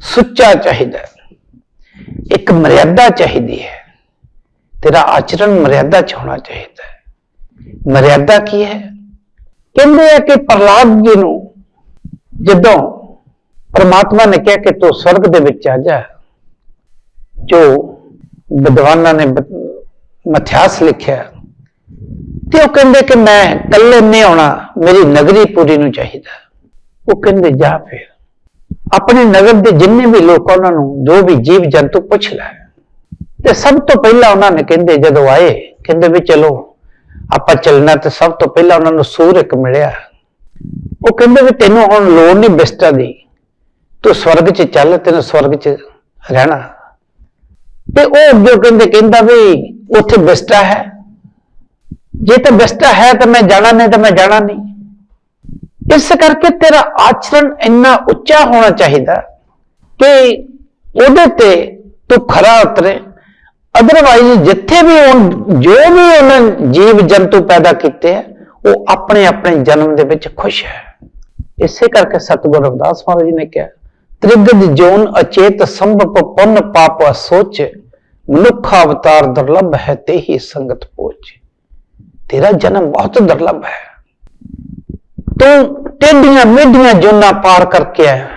ਸੁੱਚਾ ਚਾਹੀਦਾ ਇੱਕ ਮਰਿਆਦਾ ਚਾਹੀਦੀ ਹੈ। ਤੇਰਾ ਆਚਰਣ ਮਰਿਆਦਾ ਚ ਹੋਣਾ ਚਾਹੀਦਾ ਹੈ। ਮਰਿਆਦਾ ਕੀ ਹੈ? ਕਹਿੰਦੇ ਆ ਕਿ ਪ੍ਰਲਾਦ ਜੀ ਨੂੰ ਜਦੋਂ ਪਰਮਾਤਮਾ ਨੇ ਕਿਹਾ ਕਿ ਤੂੰ ਸਵਰਗ ਦੇ ਵਿੱਚ ਆ ਜਾ, ਜੋ ਵਿਦਵਾਨਾਂ ਨੇ ਮਥਿਆਸ ਲਿਖਿਆ, ਤੇ ਉਹ ਕਹਿੰਦੇ ਕਿ ਮੈਂ ਇਕੱਲੇ ਨਹੀਂ ਆਉਣਾ, ਮੇਰੀ ਨਗਰੀ ਪੂਰੀ ਨੂੰ ਚਾਹੀਦਾ। ਉਹ ਕਹਿੰਦੇ ਜਾ ਫਿਰ। ਆਪਣੇ ਨਗਰ ਦੇ ਜਿੰਨੇ ਵੀ ਲੋਕ ਉਹਨਾਂ ਨੂੰ ਜੋ ਵੀ ਜੀਵ ਜੰਤੂ ਪੁੱਛ ਲੈ। ਤੇ ਸਭ ਤੋਂ ਪਹਿਲਾਂ ਉਹਨਾਂ ਨੇ ਕਹਿੰਦੇ, ਜਦੋਂ ਆਏ, ਕਹਿੰਦੇ ਵੀ ਚਲੋ, ਆਪਾਂ ਚੱਲਣਾ ਤੇ ਸਭ ਤੋਂ ਪਹਿਲਾਂ ਉਹਨਾਂ ਨੂੰ ਸੂਰ ਇੱਕ ਮਿਲਿਆ। ਉਹ ਕਹਿੰਦੇ ਵੀ ਤੈਨੂੰ ਹੁਣ ਲੋੜ ਨਹੀਂ ਬਿਸਤਰਾ ਦੀ। ਤੂੰ ਸਵਰਗ 'ਚ ਚੱਲ, ਤੈਨੂੰ ਸਵਰਗ 'ਚ ਰਹਿਣਾ। ਤੇ ਉਹ ਅੱਗੇ ਕਹਿੰਦੇ, ਕਹਿੰਦਾ ਵੀ ਉੱਥੇ ਬਿਸਤਰਾ ਹੈ। ਜੇ ਤਾਂ ਬਿਸਤਰਾ ਹੈ ਤਾਂ ਮੈਂ ਜਾਣਾ, ਨਹੀਂ ਤਾਂ ਮੈਂ ਜਾਣਾ ਨਹੀਂ। ਇਸ ਕਰਕੇ ਤੇਰਾ ਆਚਰਣ ਇੰਨਾ ਉੱਚਾ ਹੋਣਾ ਚਾਹੀਦਾ ਕਿ ਉਹਦੇ ਤੇ ਤੂੰ ਖਰਾ ਉਤਰੇ। ਅਦਰਵਾਈਜ਼ ਜਿੱਥੇ ਵੀ ਉਹ, ਜੋ ਵੀ ਉਹਨਾਂ ਜੀਵ ਜੰਤੂ ਪੈਦਾ ਕੀਤੇ ਆ, ਉਹ ਆਪਣੇ ਆਪਣੇ ਜਨਮ ਦੇ ਵਿੱਚ ਖੁਸ਼ ਹੈ। ਇਸੇ ਕਰਕੇ ਸਤਿਗੁਰੂ ਰਵਿਦਾਸ ਮਹਾਰਾਜ ਜੀ ਨੇ ਕਿਹਾ ਤ੍ਰਿਗਦ ਜੋਨ ਅਚੇਤ ਸੰਭਪ ਪੁੰਨ ਪਾਪ ਅਸੋਚ, ਮਨੁੱਖ ਅਵਤਾਰ ਦੁਰਲਭ ਹੈ ਤੇ ਹੀ ਸੰਗਤ ਪੋਚ। ਤੇਰਾ ਜਨਮ ਬਹੁਤ ਦੁਰਲਭ ਹੈ। ਤੂੰ ਟੇਢੀਆਂ ਮੇਢੀਆਂ ਜੋਨਾਂ ਪਾਰ ਕਰਕੇ ਆਇਆ।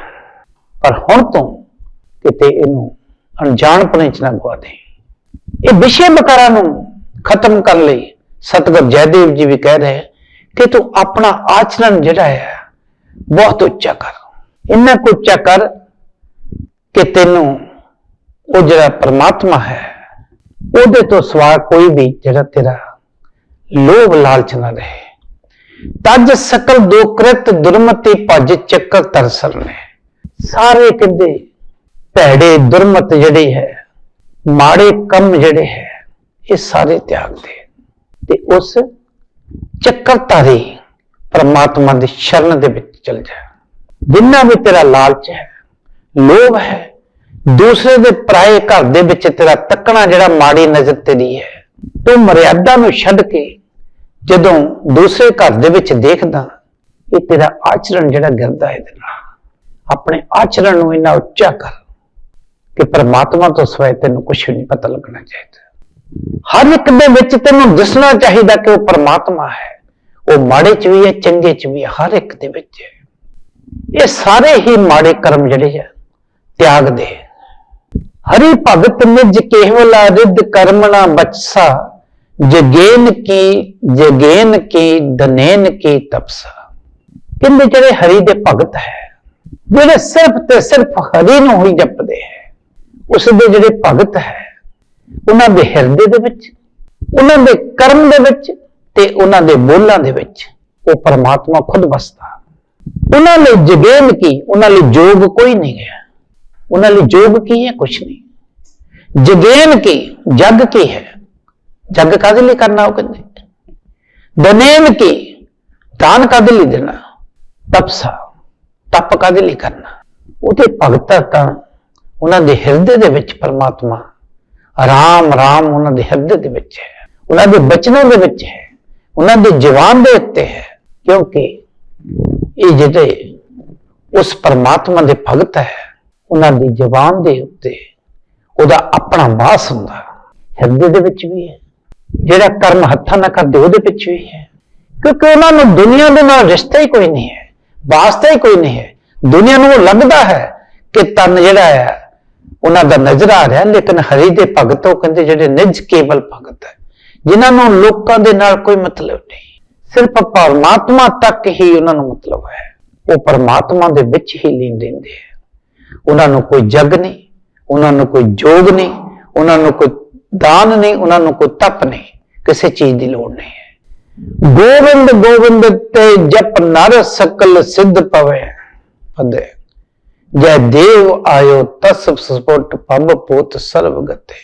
ਪਰ ਹੁਣ ਤੋਂ ਕਿਤੇ ਇਹਨੂੰ ਅਣਜਾਣਪਣੇ ਚ ਨਾ ਗਵਾ ਦੇ। ਇਹ ਵਿਸ਼ੇ ਬਕਾਰਾਂ ਨੂੰ ਖਤਮ ਕਰਨ ਲਈ ਸਤਿਗੁਰ ਜੈਦੇਵ ਜੀ ਵੀ ਕਹਿ ਰਹੇ ਕਿ ਤੂੰ ਆਪਣਾ ਆਚਰਣ ਜਿਹੜਾ ਹੈ, ਬਹੁਤ ਉੱਚਾ ਕਰ। ਇੰਨਾ ਕੁ ਉੱਚਾ ਕਰ ਕਿ ਤੈਨੂੰ ਉਹ ਜਿਹੜਾ ਪਰਮਾਤਮਾ ਹੈ, ਉਹਦੇ ਤੋਂ ਸਿਵਾ ਕੋਈ ਵੀ ਜਿਹੜਾ ਤੇਰਾ ਲੋਭ ਲਾਲਚ ਨਾ ਰਹੇ। ਤਜ ਸਕਲ ਦੋ ਕ੍ਰਿਤ ਦੁਰਮਤੀ ਭਜ ਚੱਕਰ ਤਰਸਰ ਨੇ ਸਾਰੇ ਕਹਿੰਦੇ, ਭੈੜੇ ਦੁਰਮਤ ਜਿਹੜੇ ਹੈ, ਮਾੜੇ ਕੰਮ ਜਿਹੜੇ ਹੈ, ਇਹ ਸਾਰੇ ਤਿਆਗ ਦੇ। ਤੇ ਉਸ ਚੱਕਰਧਾਰੀ ਪਰਮਾਤਮਾ ਦੀ ਸ਼ਰਨ ਦੇ ਵਿੱਚ ਚਲ ਜਾ ਜਿੰਨਾ ਵੀ ਤੇਰਾ ਲਾਲਚ ਹੈ, ਲੋਭ ਹੈ, ਦੂਸਰੇ ਦੇ ਪਰਾਏ ਘਰ ਦੇ ਵਿੱਚ ਤੇਰਾ ਤੱਕਣਾ ਜਿਹੜਾ ਮਾੜੀ ਨਜ਼ਰ ਤੇਰੀ ਹੈ, ਤੂੰ ਮਰਿਆਦਾ ਨੂੰ ਛੱਡ ਕੇ ਜਦੋਂ ਦੂਸਰੇ ਘਰ ਦੇ ਵਿੱਚ ਦੇਖਦਾ, ਇਹ ਤੇਰਾ ਆਚਰਣ ਜਿਹੜਾ ਗਿਰਦਾ ਹੈ ਇਹਦੇ ਨਾਲ। ਆਪਣੇ ਆਚਰਣ ਨੂੰ ਇੰਨਾ ਉੱਚਾ ਕਰ ਕਿ ਪਰਮਾਤਮਾ ਤੋਂ ਸਿਵਾਏ ਤੈਨੂੰ ਕੁਝ ਨਹੀਂ ਪਤਾ ਲੱਗਣਾ ਚਾਹੀਦਾ। ਹਰ ਇੱਕ ਦੇ ਵਿੱਚ ਤੈਨੂੰ ਦਿਸਣਾ ਚਾਹੀਦਾ ਕਿ ਉਹ ਪਰਮਾਤਮਾ ਹੈ। ਉਹ ਮਾੜੇ ਚ ਵੀ ਹੈ, ਚੰਗੇ ਚ ਵੀ ਹੈ, ਹਰ ਇੱਕ ਦੇ ਵਿੱਚ ਹੈ। ਇਹ ਸਾਰੇ ਹੀ ਮਾੜੇ ਕਰਮ ਜਿਹੜੇ ਹੈ ਤਿਆਗ ਦੇ। ਹਰੀ ਭਗਤ ਨਿਜ ਕੇਵਲਾ ਰਿੱਧ ਕਰਮਣਾ ਬਚਸਾ ਜਗੇਨ ਕੀ ਜਗੇਨ ਕੀ ਦਨੇਨ ਕੀ ਤਪਸਾ। ਕਹਿੰਦੇ ਜਿਹੜੇ ਹਰੀ ਦੇ ਭਗਤ ਹੈ, ਜਿਹੜੇ ਸਿਰਫ ਤੇ ਸਿਰਫ ਹਰੀ ਨੂੰ ਹੀ ਜਪਦੇ ਹੈ ਉਸ ਦੇ ਜਿਹੜੇ ਭਗਤ ਹੈ, ਉਹਨਾਂ ਦੇ ਹਿਰਦੇ ਦੇ ਵਿੱਚ, ਉਹਨਾਂ ਦੇ ਕਰਮ ਦੇ ਵਿੱਚ ਤੇ ਉਹਨਾਂ ਦੇ ਬੋਲਾਂ ਦੇ ਵਿੱਚ ਉਹ ਪਰਮਾਤਮਾ ਖੁਦ ਵਸਦਾ। ਉਹਨਾਂ ਲਈ ਜਗੇਨ ਕੀ, ਉਹਨਾਂ ਲਈ ਜੋਗ ਕੋਈ ਨਹੀਂ ਹੈ। ਉਹਨਾਂ ਲਈ ਜੋਗ ਕੀ ਹੈ? ਕੁਛ ਨਹੀਂ। ਜਗੇਨ ਕੀ, ਜਗ ਕੀ ਹੈ? ਜੱਗ ਕਾਦੇ ਲਈ ਕਰਨਾ ਉਹ ਕਹਿੰਦੇ? ਦਨੇਨ ਕੀ? ਦਾਨ ਕਾਦੇ ਲਈ ਦੇਣਾ? ਤਪਸਾ। ਤਪ ਕਾਦੇ ਲਈ ਕਰਨਾ? ਉਹਦੇ ਭਗਤਾਂ ਤਾਂ ਉਹਨਾਂ ਦੇ ਹਿਰਦੇ ਦੇ ਵਿੱਚ ਪਰਮਾਤਮਾ। ਆਰਾਮ ਆਰਾਮ ਉਹਨਾਂ ਦੇ ਹਿਰਦੇ ਦੇ ਵਿੱਚ ਹੈ। ਉਹਨਾਂ ਦੇ ਬਚਨਾਂ ਦੇ ਵਿੱਚ ਹੈ। ਉਹਨਾਂ ਦੇ ਜਵਾਨ ਦੇ ਉੱਤੇ ਹੈ। ਕਿਉਂਕਿ ਇਹ ਜਿਹੜੇ ਉਸ ਪਰਮਾਤਮਾ ਦੇ ਭਗਤ ਹੈ, ਉਹਨਾਂ ਦੀ ਜ਼ਬਾਨ ਦੇ ਉੱਤੇ ਉਹਦਾ ਆਪਣਾ ਵਾਸ ਹੁੰਦਾ। ਹਿਰਦੇ ਦੇ ਵਿੱਚ ਵੀ ਹੈ। ਜਿਹੜਾ ਕਰਮ ਹੱਥਾਂ ਨਾਲ ਕਰਦੇ, ਉਹਦੇ ਵਿੱਚ ਹੀ ਹੈ। ਕਿਉਂਕਿ ਉਹਨਾਂ ਨੂੰ ਦੁਨੀਆ ਦੇ ਨਾਲ ਰਿਸ਼ਤਾ ਹੀ ਕੋਈ ਨਹੀਂ ਹੈ, ਵਾਸਤਾ ਹੀ ਕੋਈ ਨਹੀਂ ਹੈ। ਦੁਨੀਆ ਨੂੰ ਲੱਗਦਾ ਹੈ ਕਿ ਤਨ ਜਿਹੜਾ ਹੈ, ਉਹਨਾਂ ਦਾ ਨਜ਼ਰ ਆ ਰਿਹਾ, ਲੇਕਿਨ ਹਰੀ ਦੇ ਭਗਤ, ਉਹ ਕਹਿੰਦੇ ਜਿਹੜੇ ਨਿਜ ਕੇਵਲ ਭਗਤ ਹੈ, ਜਿਨ੍ਹਾਂ ਨੂੰ ਲੋਕਾਂ ਦੇ ਨਾਲ ਕੋਈ ਮਤਲਬ ਨਹੀਂ। ਸਿਰਫ ਪਰਮਾਤਮਾ ਤੱਕ ਹੀ ਉਹਨਾਂ ਨੂੰ ਮਤਲਬ ਹੈ। ਉਹ ਪਰਮਾਤਮਾ ਦੇ ਵਿੱਚ ਹੀ ਲੀਨ ਰਹਿੰਦੇ ਹੈ। ਉਹਨਾਂ ਨੂੰ ਕੋਈ ਜਗ ਨਹੀਂ, ਉਹਨਾਂ ਨੂੰ ਕੋਈ ਜੋਗ ਨਹੀਂ, ਉਹਨਾਂ ਨੂੰ ਕੋਈ ਦਾਨ ਨਹੀਂ ਉਹਨਾਂ ਨੂੰ ਕੋਈ ਤਪ ਨਹੀਂ, ਕਿਸੇ ਚੀਜ਼ ਦੀ ਲੋੜ ਨਹੀਂ ਹੈ। ਗੋਬਿੰਦ ਗੋਬਿੰਦ ਤੇ ਜਪ ਨਰ ਸਕਲ ਸਿੱਧ ਪਵੇ। ਪਦੇ। ਜੈ ਦੇਵ ਆਇਓ ਤਸ ਸਪੋਟ ਪਬ ਪੋਤ ਸਰਬ ਗਤੇ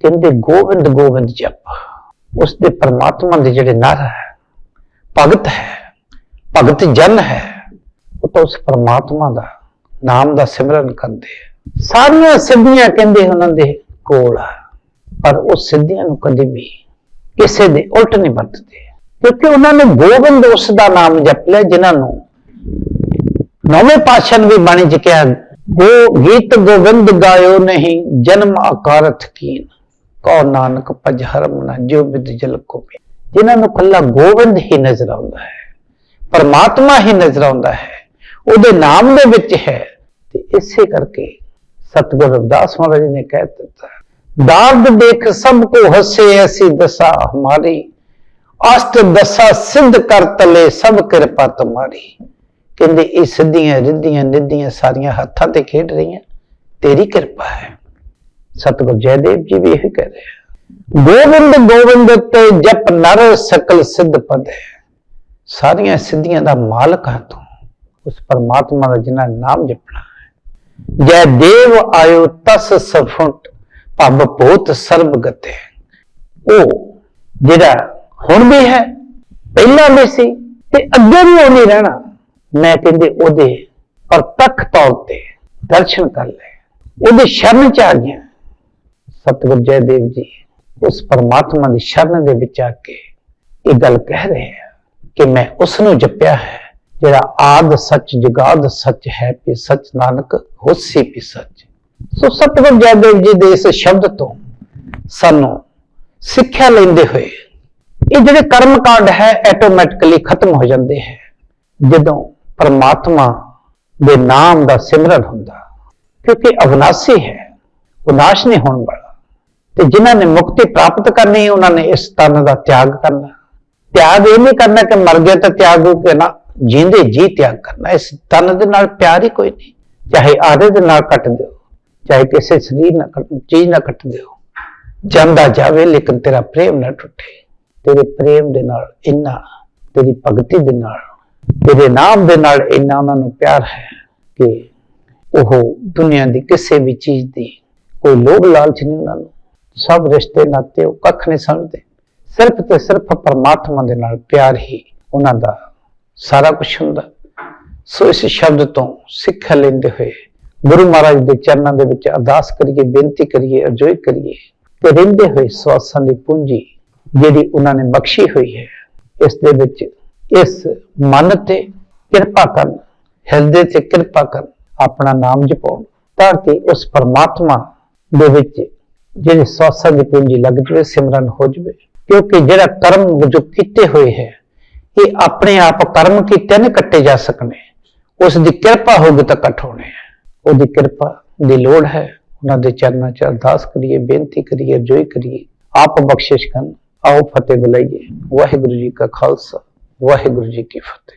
ਕਹਿੰਦੇ ਗੋਬਿੰਦ ਗੋਬਿੰਦ ਜਪ, ਉਸ ਦੇ ਪਰਮਾਤਮਾ ਦੇ ਜਿਹੜੇ ਨਰ ਹੈ, ਭਗਤ ਹੈ, ਭਗਤ ਜਨ ਹੈ, ਉਹ ਤਾਂ ਉਸ ਪਰਮਾਤਮਾ ਦਾ ਨਾਮ ਦਾ ਸਿਮਰਨ ਕਰਦੇ ਆ ਸਾਰੀਆਂ ਸਿੱਧੀਆਂ ਕਹਿੰਦੇ ਉਹਨਾਂ ਦੇ ਕੋਲ ਆ ਪਰ ਉਹ ਸਿੱਧੀਆਂ ਨੂੰ ਕਦੇ ਵੀ ਕਿਸੇ ਦੇ ਉਲਟ ਨਹੀਂ ਵਰਤਦੇ। ਕਿਉਂਕਿ ਉਹਨਾਂ ਨੇ ਗੋਬਿੰਦ ਉਸ ਦਾ ਨਾਮ ਜਪ ਲਿਆ, ਜਿਨ੍ਹਾਂ ਨੂੰ ਨੌਵੇਂ ਪਾਤਸ਼ਾਹ ਨੇ ਵੀ ਬਾਣੀ ਚ ਕਿਹਾ, ਗੋ ਗੀਤ ਗੋਬਿੰਦ ਗਾਇਓ ਨਹੀਂ, ਜਨਮ ਆਕਾਰਤ ਕੀਨ। ਕੋ ਨਾਨਕ ਭਜ ਹਰਮ ਨਾ ਜੋ ਵਿਦ ਜਲ ਕੋ ਪੀ ਜਿਨ੍ਹਾਂ ਨੂੰ ਕੱਲਾ ਗੋਬਿੰਦ ਹੀ ਨਜ਼ਰ ਆਉਂਦਾ ਹੈ, ਪਰਮਾਤਮਾ ਹੀ ਨਜ਼ਰ ਆਉਂਦਾ ਹੈ, ਉਹਦੇ ਨਾਮ ਦੇ ਵਿੱਚ ਹੈ। ਤੇ ਇਸੇ ਕਰਕੇ ਸਤਿਗੁਰੂ ਰਵਿਦਾਸ ਮਹਾਰਾਜ ਜੀ ਨੇ ਕਹਿ ਦਿੱਤਾ ਦਾਰਦ ਦੇਖ ਸਭ ਕੋ ਹੱਸੇ ਐਸੀ ਦਸ਼ਾ ਹਮਾਰੀ। ਅਸ਼ਟ ਦਸ਼ਾ ਸਿੱਧ ਕਰ ਤਲੇ ਸਭ ਕਿਰਪਾ ਤੁਮਾਰੀ। ਕਹਿੰਦੇ ਇਹ ਸਿੱਧੀਆਂ ਰਿੱਧੀਆਂ ਨਿੱਧੀਆਂ ਸਾਰੀਆਂ ਹੱਥਾਂ ਤੇ ਖੇਡ ਰਹੀਆਂ। ਤੇਰੀ ਕਿਰਪਾ ਹੈ। ਸਤਿਗੁਰ ਜੈਦੇਵ ਜੀ ਵੀ ਇਹ ਕਹਿ ਰਹੇ ਗੋਬਿੰਦ ਗੋਬਿੰਦ ਤੇ ਜਪ ਨਰ ਸਕਲ ਸਿੱਧ ਪਦ। ਹੈ ਸਾਰੀਆਂ ਸਿੱਧੀਆਂ ਦਾ ਮਾਲਕ ਹੈ ਤੂੰ। ਉਸ ਪਰਮਾਤਮਾ ਦਾ ਜਿਨ੍ਹਾਂ ਨਾਮ ਜਪਣਾ ਹੈ। ਜੈ ਦੇਵ ਆਇਓ ਤਸ ਸਫੁਟ। ਭਬ ਭੂਤ ਸਰਬ ਗਤੇ ਉਹ ਜਿਹੜਾ ਹੁਣ ਵੀ ਹੈ, ਪਹਿਲਾਂ ਵੀ ਸੀ ਤੇ ਅੱਗੇ ਵੀ ਉਹ ਰਹਿਣਾ। ਮੈਂ ਕਹਿੰਦੇ ਉਹਦੇ ਪ੍ਰਤੱਖ ਤੌਰ ਤੇ ਦਰਸ਼ਨ ਕਰ ਲੈ ਉਹਦੇ ਸ਼ਰਨ ਚ ਆ ਗਿਆ। ਸਤਿਗੁਰ ਜੈਦੇਵ ਜੀ ਉਸ ਪਰਮਾਤਮਾ ਦੀ ਸ਼ਰਨ ਦੇ ਵਿੱਚ ਆ ਕੇ ਇਹ ਗੱਲ ਕਹਿ ਰਹੇ ਆ ਕਿ ਮੈਂ ਉਸ ਨੂੰ ਜਪਿਆ ਹੈ, ਜਿਹੜਾ ਆਦ ਸੱਚ ਜਗਾਦ ਸੱਚ ਹੈ ਵੀ ਸੱਚ ਨਾਨਕ ਹੋਸੀ ਵੀ ਸੱਚ। ਸੋ ਸਤਿਗੁਰ ਜੈਦੇਵ ਜੀ ਦੇ ਇਸ ਸ਼ਬਦ ਤੋਂ ਸਾਨੂੰ ਸਿੱਖਿਆ ਲੈਂਦੇ ਹੋਏ ਇਹ ਜਿਹੜੇ ਕਰਮ ਕਾਂਡ ਹੈ ਆਟੋਮੈਟਿਕਲੀ ਖਤਮ ਹੋ ਜਾਂਦੇ ਹੈ। ਜਦੋਂ ਪਰਮਾਤਮਾ ਦੇ ਨਾਮ ਦਾ ਸਿਮਰਨ ਹੁੰਦਾ, ਕਿਉਂਕਿ ਅਵਨਾਸੀ ਹੈ ਵਿਨਾਸ਼ ਨਹੀਂ ਹੋਣ ਵਾਲਾ। ਤੇ ਜਿਨ੍ਹਾਂ ਨੇ ਮੁਕਤੀ ਪ੍ਰਾਪਤ ਕਰਨੀ ਹੈ ਉਹਨਾਂ ਨੇ ਇਸ ਤਨ ਦਾ ਤਿਆਗ ਕਰਨਾ। ਤਿਆਗ ਇਹ ਨਹੀਂ ਕਰਨਾ ਕਿ ਮਰ ਗਿਆ ਤਾਂ ਤਿਆਗ ਹੋ ਕੇ ਨਾ ਜਿੰਦੇ ਜੀ ਤਿਆਗ ਕਰਨਾ। ਇਸ ਤਨ ਦੇ ਨਾਲ ਪਿਆਰ ਹੀ ਕੋਈ ਨਹੀਂ, ਚਾਹੇ ਆਦੇ ਦੇ ਨਾਲ ਕੱਟ ਦਿਓ। ਚਾਹੇ ਕਿਸੇ ਸਰੀਰ ਨਾਲ ਕੱਟ ਚੀਜ਼ ਨਾਲ ਕੱਟ ਦਿਓ ਜਾਂਦਾ ਜਾਵੇ, ਲੇਕਿਨ ਤੇਰਾ ਪ੍ਰੇਮ ਨਾ ਟੁੱਟੇ। ਤੇਰੇ ਪ੍ਰੇਮ ਦੇ ਨਾਲ ਇੰਨਾ, ਤੇਰੀ ਭਗਤੀ ਦੇ ਨਾਲ, ਤੇਰੇ ਨਾਮ ਦੇ ਨਾਲ ਇੰਨਾ ਉਹਨਾਂ ਨੂੰ ਪਿਆਰ ਹੈ ਕਿ ਉਹ ਦੁਨੀਆ ਦੀ ਕਿਸੇ ਵੀ ਚੀਜ਼ ਦੀ ਕੋਈ ਲੋਭ ਲਾਲਚ ਨਹੀਂ ਉਹਨਾਂ ਨੂੰ। ਸਭ ਰਿਸ਼ਤੇ ਨਾਤੇ ਉਹ ਕੱਖ ਨਹੀਂ ਸਮਝਦੇ। ਸਿਰਫ ਤੇ ਸਿਰਫ ਪਰਮਾਤਮਾ ਦੇ ਨਾਲ ਪਿਆਰ ਹੀ ਉਹਨਾਂ ਦਾ ਸਾਰਾ ਕੁਝ ਹੁੰਦਾ। ਸੋ ਇਸ ਸ਼ਬਦ ਤੋਂ ਸਿੱਖਿਆ ਲੈਂਦੇ ਹੋਏ ਗੁਰੂ ਮਹਾਰਾਜ ਦੇ ਚਰਨਾਂ ਦੇ ਵਿੱਚ ਅਰਦਾਸ ਕਰੀਏ, ਬੇਨਤੀ ਕਰੀਏ, ਅਰਜ਼ੋਈ ਕਰੀਏ ਤੇ ਰਹਿੰਦੇ ਹੋਏ ਸਵਾਸਾਂ ਦੀ ਪੂੰਜੀ ਜਿਹੜੀ ਉਹਨਾਂ ਨੇ ਬਖਸ਼ੀ ਹੋਈ ਹੈ, ਇਸ ਦੇ ਵਿੱਚ ਇਸ ਮਨ ਤੇ ਕਿਰਪਾ ਕਰਨ, ਹਿਰਦੇ ਤੇ ਕਿਰਪਾ ਕਰਨ, ਆਪਣਾ ਨਾਮ ਜਪਾਉਣ, ਤਾਂ ਕਿ ਉਸ ਪਰਮਾਤਮਾ ਦੇ ਵਿੱਚ ਜਿਹੜੇ ਸਵਾਸਾਂ ਦੀ ਪੂੰਜੀ ਲੱਗ ਜਵੇ, ਸਿਮਰਨ ਹੋ ਜਵੇ। ਕਿਉਂਕਿ ਜਿਹੜਾ ਕਰਮ ਜੋ ਕੀਤੇ ਹੋਏ ਹੈ, ਇਹ ਆਪਣੇ ਆਪ ਕਰਮ ਕੀਤੇ ਨੇ ਕੱਟੇ ਜਾ ਸਕਣੇ। ਉਸ ਦੀ ਕਿਰਪਾ ਹੋਗੀ ਤਾਂ ਕੱਟ ਹੋਣੇ ਹੈ ਉਹਦੀ ਕਿਰਪਾ ਦੀ ਲੋੜ ਹੈ। ਉਹਨਾਂ ਦੇ ਚਰਨਾਂ 'ਚ ਅਰਦਾਸ ਕਰੀਏ, ਬੇਨਤੀ ਕਰੀਏ ਜੋਈ ਕਰੀਏ। ਆਪ ਬਖਸ਼ਿਸ਼ ਕਰਨ, ਆਓ ਫਤਿਹ ਬੁਲਾਈਏ। ਵਾਹਿਗੁਰੂ ਜੀ ਕਾ ਖਾਲਸਾ, ਵਾਹਿਗੁਰੂ ਜੀ ਕੀ ਫਤਿਹ।